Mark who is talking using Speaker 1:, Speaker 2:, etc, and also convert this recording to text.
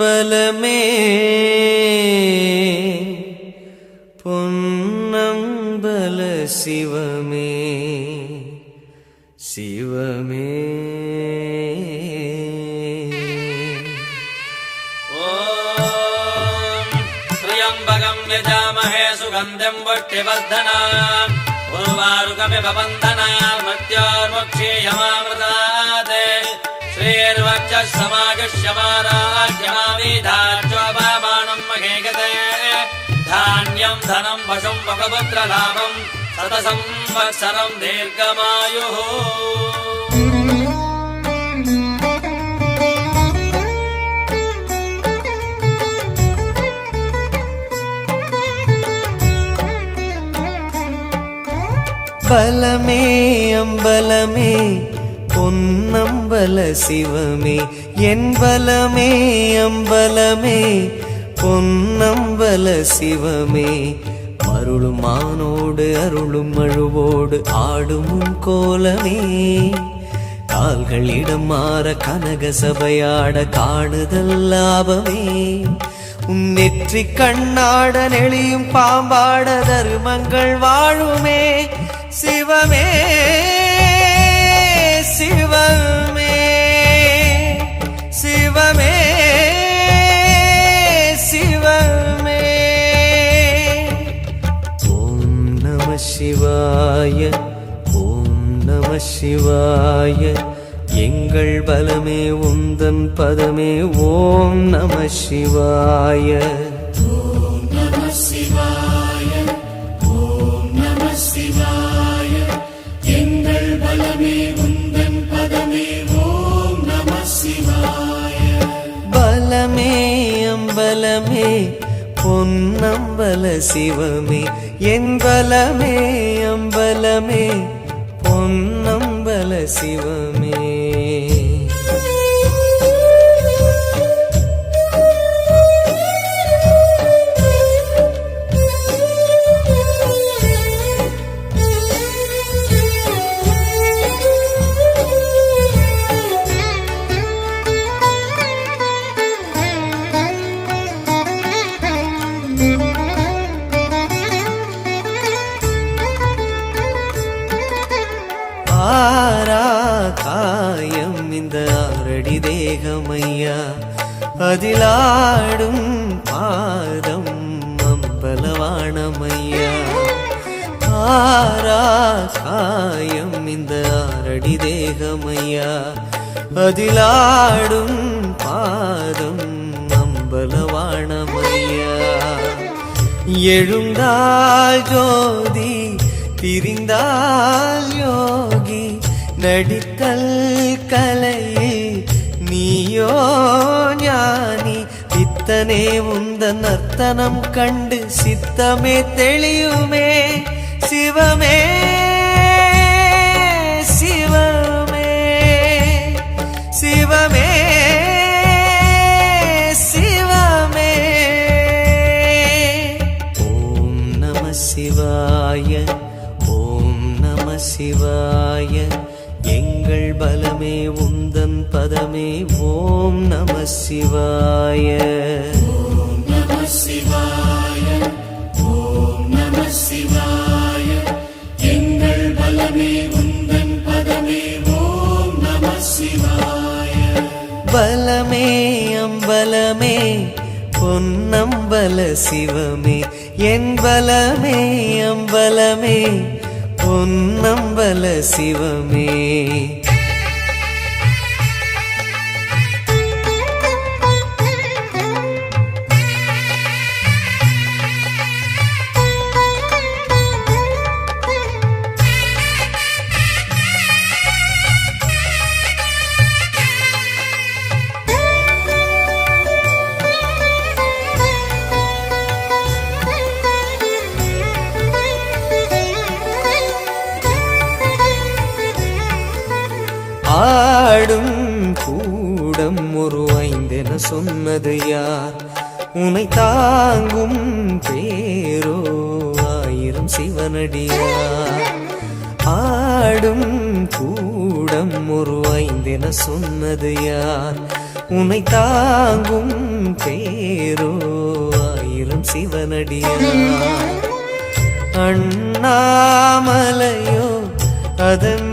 Speaker 1: ബലമേ പൊന്നം ബല ശിവമേ
Speaker 2: ശിവമേ. ത്രിയംബകം യജാമഹേ സുഗന്ധം വട്ടിവർദ്ധന ഉർവാരുകമിവ ബന്ധനാ മത്യോർമുക്ഷീയമാമൃതാ श्रीर्वक्ष समागश्यमानाद्यमावेधार्चोपामानम् महेगते धान्यम् धनम् वशम् वकपुत्रलाभम् शतसंवत्सरम् दीर्घमायुः
Speaker 1: बलमे अम्बलमे பொன்னம்பல சிவமே என் பலமே அம்பலமே பொன்னம்பல சிவமே. அருளும் மானோடு அருளும் அழுவோடு ஆடும் உன் கோலமே. கால்களிடம் மாற கனக சபையாட காணுதல் லாபமே. உன் நெற்றி கண்ணாட நெளியும் பாம்பாட தருமங்கள் வாழுமே. சிவமே. சிவாய ஓம் நம சிவாய. எங்கள் பலமே உந்தன் பதமே ஓம் நம சிவாய. பலமே அம்பலமே பொன்னம்பல சிவமே என் பலமே அம்பலமே பொன்னம்பல சிவமே. தேகமையா? அதிலாடும் பாதம் அம்பலவாணமையா ஆரா காயம் இந்த ஆரடி தேகமையா? அதிலாடும் பாதம் அம்பலவாணமையா எழுந்தால் ஜோதி பிரிந்தால் யோகி நடித்தல் கலையே நீயோ ஞானி பித்தனே உந்த நர்த்தனம் கண்டு சித்தமே தெளியுமே சிவமே உந்தன் பதமே ஓம் நம சிவாய. பலமே அம்பலமே பொன்னம்பல சிவமே. என் பலமே அம்பலமே பொன்னம்பல சிவமே. பாடும் கூடம் ஒரு ஐந்தென சொன்னது யார்? உனை தாங்கும் பேரோ ஆயிரம் சிவனடியார். ஆடும் கூடம் ஒரு ஐந்தென சொன்னது யார்? உனை தாங்கும் பேரோ ஆயிரம் சிவனடியார். அண்ணாமலையோ அதன்